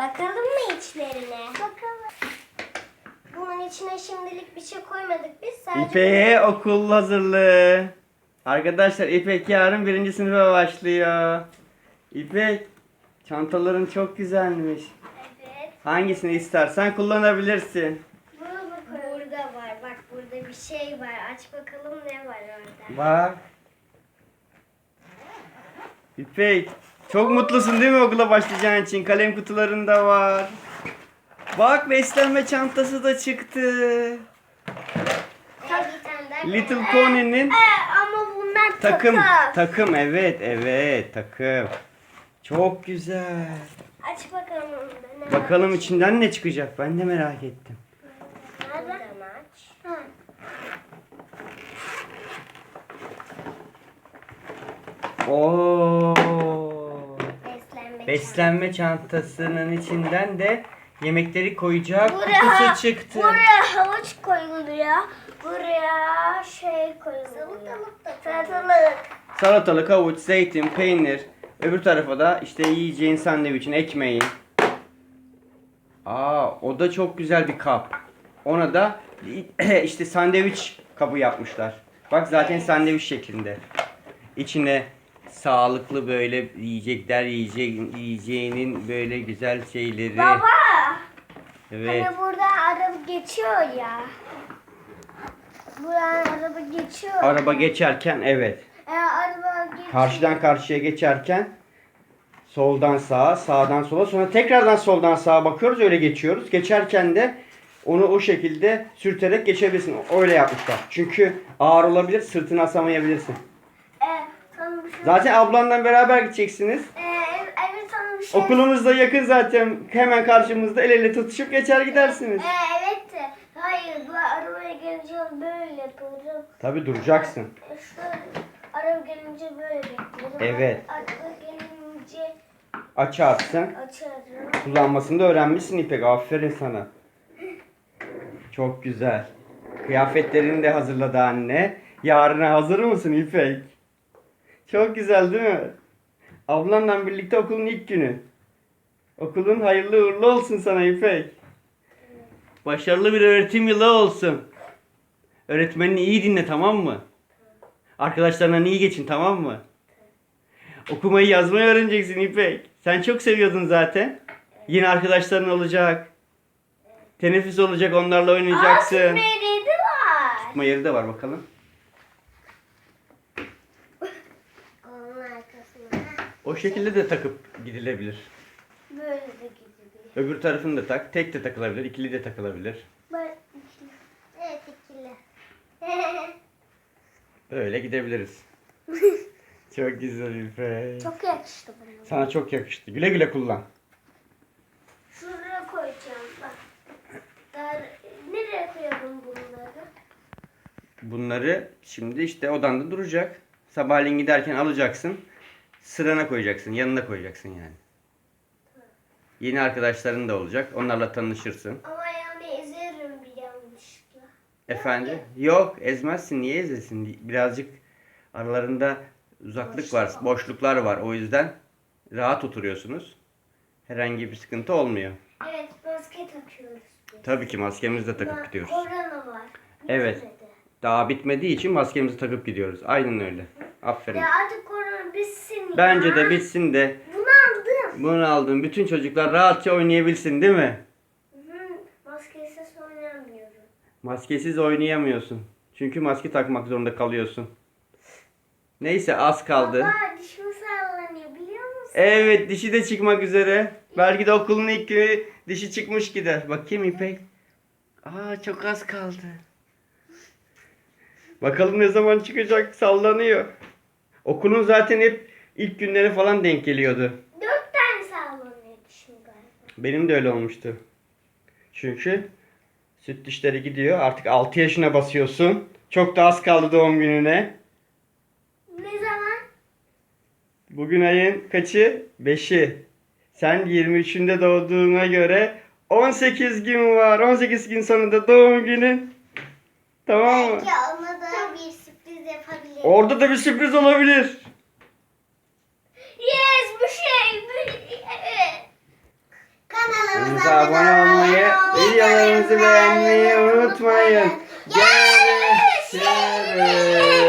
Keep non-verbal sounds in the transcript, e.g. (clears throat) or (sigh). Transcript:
Bakalım mı içlerine? Bakalım. Bunun içine şimdilik bir şey koymadık biz. Sadece İpek'e okul hazırlığı. Arkadaşlar İpek yarın birinci sınıfa başlıyor. İpek çantaların çok güzelmiş. Evet. Hangisini istersen kullanabilirsin. Burada var. Bak burada bir şey var. Aç bakalım ne var orada. Bak. İpek çok mutlusun değil mi okula başlayacağın için? Kalem kutularında var. Bak beslenme çantası da çıktı. Little. Pony'nin Ee, ama bunlar takım. takım. Evet evet takım. Çok güzel. Aç bakalım Bakalım içinden ne çıkacak ben de merak ettim. Buradan aç. Oo. Beslenme. Çantasının içinden de yemekleri koyacak Buraya, kutusu çıktı. buraya havuç koyuluyor. Buraya şey koyuluyor. Salatalık da Salatalık. Salatalık, havuç, zeytin, peynir. Öbür tarafa da işte yiyeceğin sandviçin, ekmeğin. Aa, o da çok güzel bir kap. Ona da (clears throat) işte sandviç kabı yapmışlar. Bak zaten sandviç şeklinde. İçine sağlıklı böyle yiyecekler yiyecek, yiyeceğinin böyle güzel şeyleri. Baba. Evet. Hani burada araba geçiyor ya. Buradan araba geçiyor. Araba geçerken evet. Ee, araba geçiyor. Karşıdan karşıya geçerken soldan sağa, sağdan sola sonra tekrardan soldan sağa bakıyoruz öyle geçiyoruz. Geçerken de onu o şekilde sürterek geçebilirsin. Öyle yapmışlar. Çünkü ağır olabilir, sırtını asamayabilirsin. Ee, sana bir şey... Zaten ablanla beraber gideceksiniz. Ee, evet, şey... Okulumuz da yakın zaten. Hemen karşımızda el ele tutuşup geçer gidersiniz. Ee, evet. Hayır bu arabaya gelince böyle yapacağım. Tabi duracaksın. Şöyle araba gelince böyle bekliyorum. Evet. Araba gelince Açarsın. açarım. Kullanmasını da öğrenmişsin İpek. Aferin sana. Çok güzel. Kıyafetlerini de hazırladı anne. Yarına hazır mısın İpek? Çok güzel değil mi? Ablanla birlikte okulun ilk günü. Okulun hayırlı uğurlu olsun sana İpek. Başarılı bir öğretim yılı olsun. Öğretmenini iyi dinle tamam mı? Arkadaşlarına iyi geçin tamam mı? Okumayı yazmayı öğreneceksin İpek. Sen çok seviyordun zaten. Yine arkadaşların olacak. Teneffüs olacak onlarla oynayacaksın. Aa, dedi var. Tutma yeri de var bakalım. O şekilde de takıp gidilebilir. Böyle de gidiyor. Öbür tarafını da tak. Tek de takılabilir, ikili de takılabilir. Böyle ikili. Evet ikili. (laughs) Öyle gidebiliriz. (laughs) çok güzel İpek. Çok yakıştı bana. Sana çok yakıştı. Güle güle kullan. Şuraya koyacağım bak. Daha, nereye koyalım bunları? Bunları şimdi işte odanda duracak. Sabahleyin giderken alacaksın. Sırana koyacaksın. Yanına koyacaksın yani. Yeni arkadaşların da olacak. Onlarla tanışırsın. Ama yani ezerim bir yanlışlıkla. Efendim? Yok ezmezsin. Niye ezesin? Birazcık aralarında uzaklık var. Boşluklar var. O yüzden rahat oturuyorsunuz. Herhangi bir sıkıntı olmuyor. Evet maske takıyoruz biz. Tabii ki maskemizi de takıp gidiyoruz. Korona var. Evet. Bitmedi. Daha bitmediği için maskemizi takıp gidiyoruz. Aynen öyle. Aferin. Ya artık korona bitsin Bence ya. de bitsin de Bunu aldım. bunu aldığım bütün çocuklar rahatça oynayabilsin değil mi? Hı, maskesiz oynamıyorum. Maskesiz oynayamıyorsun. Çünkü maske takmak zorunda kalıyorsun. Neyse az kaldı. Baba dişim sallanıyor biliyor musun? Evet dişi de çıkmak üzere. Belki de okulun ilk günü dişi çıkmış gider. Bakayım İpek. Aa çok az kaldı. Bakalım ne zaman çıkacak sallanıyor. Okulun zaten hep ilk günleri falan denk geliyordu. Dört tane sallanıyor dişim galiba. Benim de öyle olmuştu. Çünkü süt dişleri gidiyor. Artık 6 yaşına basıyorsun. Çok da az kaldı doğum gününe. Ne zaman? Bugün ayın kaçı? 5'i. Sen 23'ünde doğduğuna göre 18 gün var. 18 gün sonunda doğum günün. Tamam mı? Belki ona da bir sürpriz yapabilirim. Orada da bir sürpriz olabilir. Yes bu şey. Kanal Kanalımıza abone olmayı, videolarımızı beğenmeyi unutmayın. Görüşürüz.